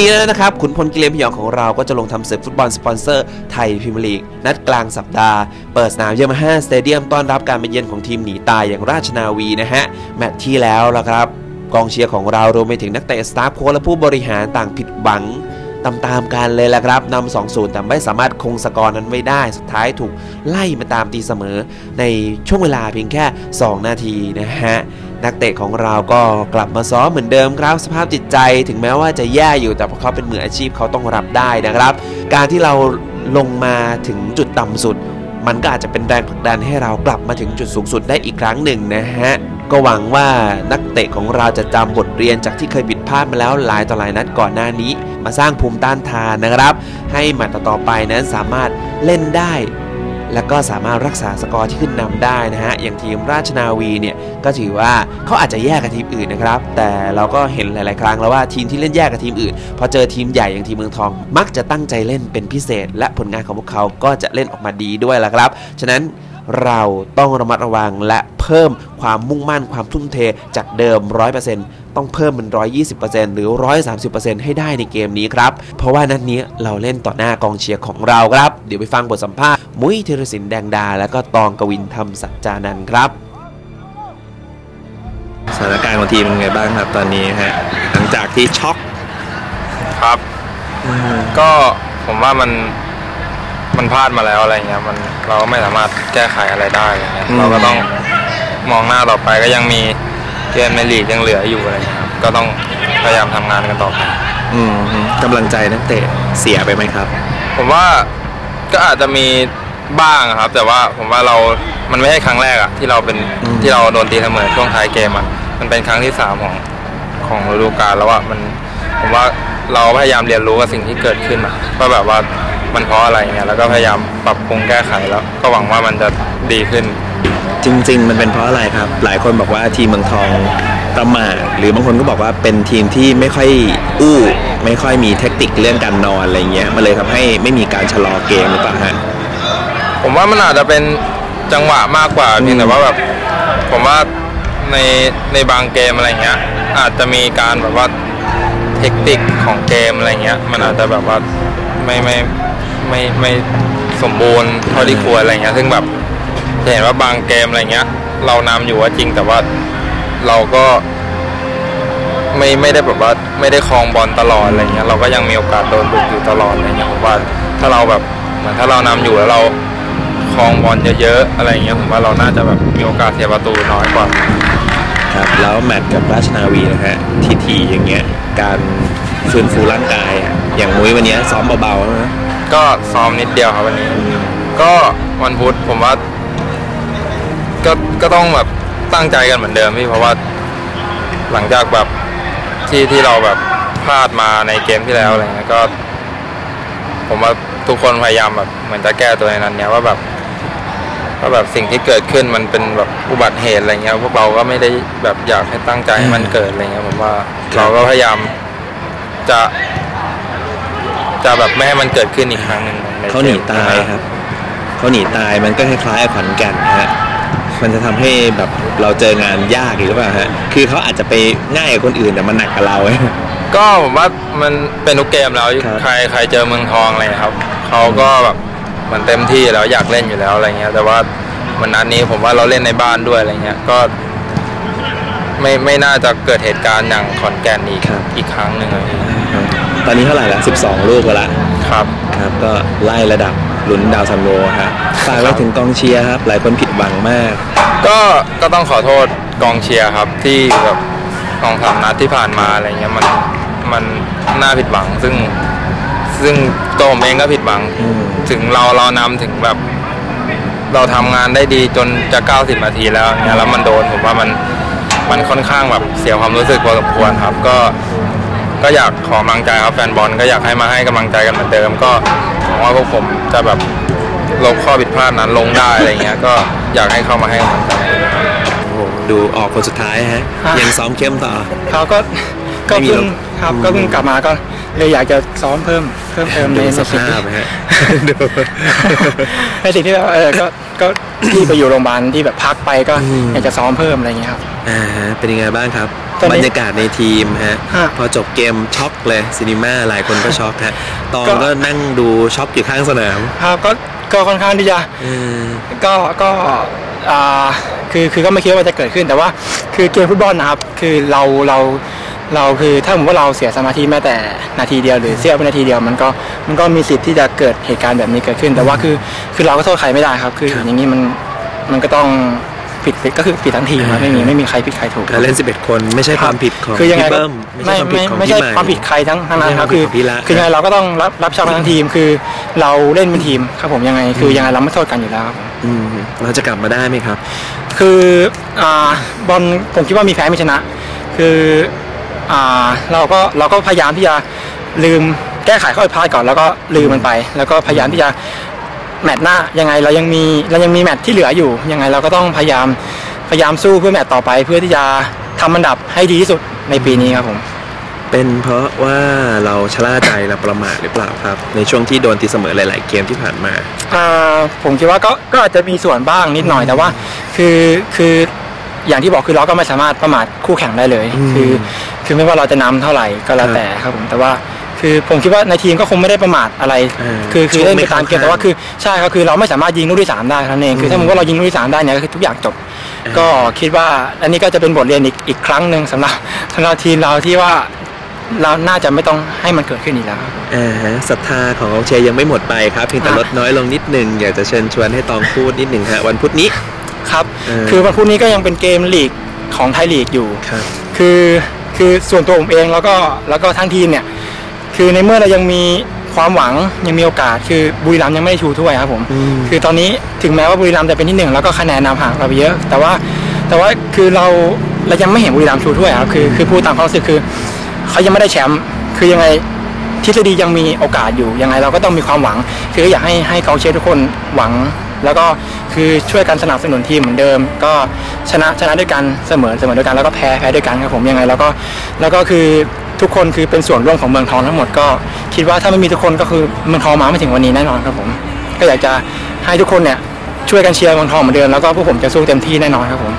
นี้แล้วนะครับ ขุนพลกิเลนพยองของเราก็จะลงทำศึกฟุตบอลสปอนเซอร์ไทยพรีเมียร์ลีก นัดกลางสัปดาห์ เปิดสนามเยอมาฮ่าสเตเดียมต้อนรับการมาเยือนของทีมหนีตายอย่างราชนาวีนะฮะ แมตช์ที่แล้วละครับ กองเชียร์ของเรารวมไปถึงนักเตะสตาฟโค้ชและผู้บริหารต่างผิดหวังตามๆกันเลยละครับนำ2 0 แต่ไม่สามารถคงสกอร์นั้นไว้ได้ สุดท้ายถูกไล่มาตามตีเสมอในช่วงเวลาเพียงแค่ 2 นาทีนะฮะ นักเตะของเราก็กลับมาซ้อมเหมือนเดิมครับ สภาพจิตใจถึงแม้ว่าจะแย่อยู่แต่พอเขาเป็นมืออาชีพเขาต้องรับได้นะครับ การที่เราลงมาถึงจุดต่ำสุด มันก็อาจจะเป็นแรงผลักดันให้เรากลับมาถึงจุดสูงสุดได้อีกครั้งหนึ่งนะฮะก็หวังว่านักเตะของเราจะจำบทเรียนจากที่เคยผิดพลาดมาแล้วหลายต่อหลายนัดก่อนหน้านี้ มาสร้างภูมิต้านทานนะครับ ให้แมตช์ต่อไปนั้นสามารถเล่นได้ แล้วก็สามารถรักษาสกอร์ที่ขึ้นนำได้นะฮะ อย่างทีมราชนาวีเนี่ยก็ถือว่าเขาอาจจะแย่กับทีมอื่นนะครับ แต่เราก็เห็นหลาย ๆ ครั้งแล้วว่าทีมที่เล่นแย่กับทีมอื่น พอเจอทีมใหญ่อย่างทีมเมืองทอง มักจะตั้งใจเล่นเป็นพิเศษ และผลงานของพวกเขาก็จะเล่นออกมาดีด้วยละครับ ฉะนั้น เราต้องระมัดระวังและเพิ่มความมุ่งมั่นความทุ่มเทจากเดิม 100%ต้องเพิ่มเป็น 120%หรือ 130%ให้ได้ในเกมนี้ครับ เพราะว่านัดนี้เราเล่นต่อหน้ากองเชียร์ของเราครับ เดี๋ยวไปฟังบทสัมภาษณ์ มุ้ยธีรศิลป์แดงดา และก็ตองกวินธรรมสัจจานันท์ครับสถานการณ์ของทีมเป็นไงบ้างครับตอนนี้ฮะหลังจากที่ช็อกครับ ก็ผมว่ามัน มันพลาดมาแล้วอะไรเงี้ยมันเราก็ไม่สามารถแก้ไขอะไรได้อะไรเงี้ยเราก็ต้องมองหน้าต่อไปก็ยังมีเกมในลีกยังเหลืออยู่อะไรเงี้ยครับก็ต้องพยายามทำงานกันต่อไปอืมกำลังใจนักเตะเสียไปไหมครับ ผมว่าก็อาจจะมีบ้างครับ แต่ว่าผมว่าเรา มันไม่ใช่ครั้งแรกอะที่เราเป็นอืม ที่เราโดนตีเสมอช่วงท้ายเกมอะมันเป็นครั้งที่สามของของฤดูกาลแล้วอะมันผมว่าเราพยายามเรียนรู้กับสิ่งที่เกิดขึ้นอะว่าแบบว่า มันเพราะอะไรเงี้ยแล้วก็พยายามปรับปรุงแก้ไขแล้ว ก็หวังว่ามันจะดีขึ้น จริง ๆ มันเป็นเพราะอะไรครับ หลายคนบอกว่าทีมเมืองทองประมาทหรือบางคนก็บอกว่าเป็นทีมที่ไม่ค่อยอู้ไม่ค่อยมีเทคนิคเรื่องการนอนอะไรเงี้ยมันเลยทำให้ไม่มีการชะลอเกมหรือเปล่าฮะผมว่ามันอาจจะเป็นจังหวะมากกว่าเพียงแต่ว่าแบบผมว่าในในบางเกมอะไรเงี้ย อาจจะมีการแบบว่าเทคนิคของเกมอะไรเงี้ย มันอาจจะแบบว่าไม่ไม่ ไม่ไม่สมบูรณ์เท่าที่ควรอะไรเงี้ย ซึ่งแบบจะเห็นว่าบางเกมอะไรเงี้ย เรานำอยู่ว่าจริงแต่ว่าเราก็ไม่ไม่ได้แบบว่าไม่ได้ครองบอลตลอดอะไรเงี้ยเราก็ยังมีโอกาสโดนบุกอยู่ตลอดอะไรเงี้ยผมว่าถ้าเราแบบเหมือนถ้าเรานำอยู่แล้วเราครองบอลเยอะๆอะไรเงี้ยผมว่าเราน่าจะแบบมีโอกาสเสียประตูน้อยกว่าครับแล้วแมตช์กับราชนาวีนะฮะทีทีอย่างเงี้ยการฟื้นฟูร่างกายอะอย่างมุ้ยวันนี้ซ้อมเบาๆนะ ก็ซ้อมนิดเดียวครับวันนี้ ก็วันพุธผมว่า ก็ก็ต้องแบบตั้งใจกันเหมือนเดิมพี่เพราะว่า หลังจากแบบที่ที่เราแบบพลาดมาในเกมที่แล้วอะไรเงี้ยก็ ผมว่าทุกคนพยายามแบบเหมือนจะแก้ตัวในนั้นเนี้ยว่าแบบว่าแบบสิ่งที่เกิดขึ้นมันเป็นแบบอุบัติเหตุอะไรเงี้ยพวกเราก็ไม่ได้แบบอยากให้ตั้งใจให้มันเกิดอะไรเงี้ยผมว่าเราก็พยายามจะ จะแบบไม่ให้มันเกิดขึ้นอีกครั้งหนึ่งใเขาหนีกมตายครับ เขาหนีตายมันก็คล้ายๆขอนแก่นนะฮะมันจะทำให้แบบเราเจองานยากหรือเปล่าฮะคือเขาอาจจะไปง่ายกับคนอื่นแต่มันหนักกับเรา ก็ผมว่ามันเป็นทุกเกมแล้วครับใครใครเจอเมืองทองอะไรครับเขาก็แบบเหมันเต็มที่แล้วอยากเล่นอยู่แล้วอะไรเงี้ย แต่ว่าวันนั้นนี้ผมว่าเราเล่นในบ้านด้วยอะไรเงี้ยก็ไม่ไม่น่าจะเกิดเหตุการณ์อย่างขอนแก่นอีกอีกครั้งหนึ่งอะพี่ ตอนนี้เท่าไหร่ละ12 ลูกไปละครับ ครับ ก็ไล่ระดับลุ้นดาวซันโวฮะฝากไว้ถึงกองเชียร์ครับ หลายคนผิดหวังมาก ก็ก็ต้องขอโทษกองเชียร์ครับที่แบบกองสามนัดที่ผ่านมาอะไรเงี้ยมันมันน่าผิดหวัง ซึ่งซึ่งตัวผมเองก็ผิดหวัง อืม ถึงเราเรานำถึงแบบ เราทำงานได้ดีจนจะ 90 นาทีแล้วเนี่ยแล้วมันโดนผมว่ามันมันค่อนข้างแบบเสียความรู้สึกพอสมควรครับ ก็ ก็อยากขอกำลังใจครับแฟนบอลก็อยากให้มาให้กำลังใจกันเหมือนเดิม ก็หวังว่าพวกผมจะแบบลบข้อผิดพลาดนั้นลงได้อะไรเงี้ยก็อยากให้เข้ามาให้กำลังใจ โอ้โหดูออกคนสุดท้ายฮะฮะยังซ้อมเข้มต่อ เขาก็ ก็ไม่มีเพิ่งลงครับอืมก็เพิ่งกลับมาก็เลยอยากจะซ้อมเพิ่มเพิ่มเติมในดูในสสิ่งภาที่พนะฮะดู ในสิ่งที่แบบเออก็ก็ที่ไปอยู่โรงพยาบาลที่แบบพักไปก็อืม อยากจะซ้อมเพิ่มอะไรอย่างเงี้ยครับ อ่าฮะเป็นยังไงบ้างครับ ตอนนี้บรรยากาศในทีมฮะฮะพอจบเกมช็อกเลยซีนีมาหลายคนก็ช็อกฮะตองก็ ก็นั่งดูช็อกอยู่ข้างสนามครับก็ก็ค่อนข้างที่จะ เออ ก็ก็อ่าคือคือก็ไม่คิดว่าจะเกิดขึ้นแต่ว่า คือเกมฟุตบอลนะครับ คือเราเรา เราคือถ้าสมมติว่าเราเสียสมาธิแม้แต่นาทีเดียวหรือเสี้ยววินาทีเดียวมันก็มันก็มีสิทธิ์ที่จะเกิดเหตุการณ์แบบนี้เกิดขึ้น แต่ว่าคือคือเราก็โทษใครไม่ได้ครับ คืออย่างนี้มันมันก็ต้องผิดผิดก็คือผิดทั้งทีมครับไม่มีไม่มีใครผิดใครถูกการเล่น11คนไม่ใช่ความผิดของคือยังไงพี่ก็เบิ้มไม่ไม่ไม่ใช่ไม่ความผิดของพี่ใหม่ใช่ความผิดใครทั้งทั้งนั้นครับไม่คือใช่ความผิดของพี่ละคือยังไงเราก็ต้องรับรับผิดชอบทั้งทีมคือ เราเล่นเป็นทีมครับผมยังไง คือยังไงเราไม่โทษกันอยู่แล้วครับผมอืมเราจะกลับมาได้ไหมครับ คืออ่าบอลผมคิดว่ามีแพ้ไม่ชนะ คืออ่า เราก็เราก็พยายามที่จะลืมแก้ไขข้อผิดพลาดก่อนแล้วก็ลืมมันไป แล้วก็พยายามที่จะแมตช์หน้ายังไงเรายังมีเรายังมีแมตช์ที่เหลืออยู่ยังไงเราก็ต้องพยายามพยายามสู้เพื่อแมตช์ต่อไป เพื่อที่จะทำอันดับให้ดีที่สุดในปีนี้ครับผมเป็นเพราะว่าเราชะล่าใจเราประมาทหรือเปล่าครับ ในช่วงที่โดนตีเสมอหลาย ๆ เกมที่ผ่านมาอ่าผมคิดว่าก็ก็อาจจะมีส่วนบ้างนิดหน่อยแต่ว่า คือคือ อย่างที่บอกคือเราก็ไม่สามารถประมาทคู่แข่งได้เลยอืมคือคือไม่ว่าเราจะนำเท่าไหร่ก็แล้วครับแต่ครับผมแต่ว่าคือผมคิดว่าในทีมก็คงไม่ได้ประมาทอะไรเออคือคือช่วงเล่นไม่ไปตามเกมเข้าข้างแต่ว่าคือใช่ครับคือเราไม่สามารถยิงลูกที่สามได้เท่านั้นเองคือถ้าอืมสมมติว่าเรายิงลูกที่สามได้เนี่ยก็คือทุกอย่างจบเออก็คิดว่าอันนี้ก็จะเป็นบทเรียนอีกอีกครั้งหนึ่งสำหรับสำหรับทีมเราที่ว่าเราน่าจะไม่ต้องให้มันเกิดขึ้นอีกแล้วครับอ่าฮะศรัทธาของกองเชียร์ยังไม่หมดไปครับเพียงแต่อะลดน้อยลงนิดหนึ่งอยากจะเชิญชวนให้ตองพูดนิดหนึ่งฮะวันพุธนี้ ครับเออคือวันพรุ่งนี้ก็ยังเป็นเกมลีกของไทยลีกอยู่ครับคือคือส่วนตัวผมเองแล้วก็แล้วก็ทั้งทีมเนี่ย คือในเมื่อเรายังมีความหวังยังมีโอกาส คือบุรีรัมย์ยังไม่ได้ชูถ้วยครับผมอืมคือตอนนี้ถึงแม้ว่าบุรีรัมย์จะเป็นที่หนึ่งแล้วก็คะแนนนำห่างเราไปเยอะ แต่ว่าแต่ว่าคือเราเรายังไม่เห็นบุรีรัมย์ชูถ้วยครับคือคือพูดตามความรู้สึกคือเขายังไม่ได้แชมป์คือยังไงทฤษฎียังมีโอกาสอยู่ยังไงเราก็ต้องมีความหวัง คืออยากให้ให้กองเชียร์ทุกคนหวัง แล้วก็ คือช่วยกันสนับสนุนทีมเหมือนเดิม ก็ชนะชนะด้วยกันเสมอเสมอด้วยกันแล้วก็แพ้แพ้ด้วยกันครับผมยังไง แล้วก็แล้วก็คือทุกคนคือเป็นส่วนร่วมของเมืองทองทั้งหมดก็คิดว่าถ้าไม่มีทุกคนก็คือเมืองทองมาไม่ถึงวันนี้แน่นอนครับผม ก็อยากจะให้ทุกคนเนี่ยช่วยกันเชียร์เมืองทองเหมือนเดิมแล้วก็พวกผมจะสู้เต็มที่แน่นอนครับผม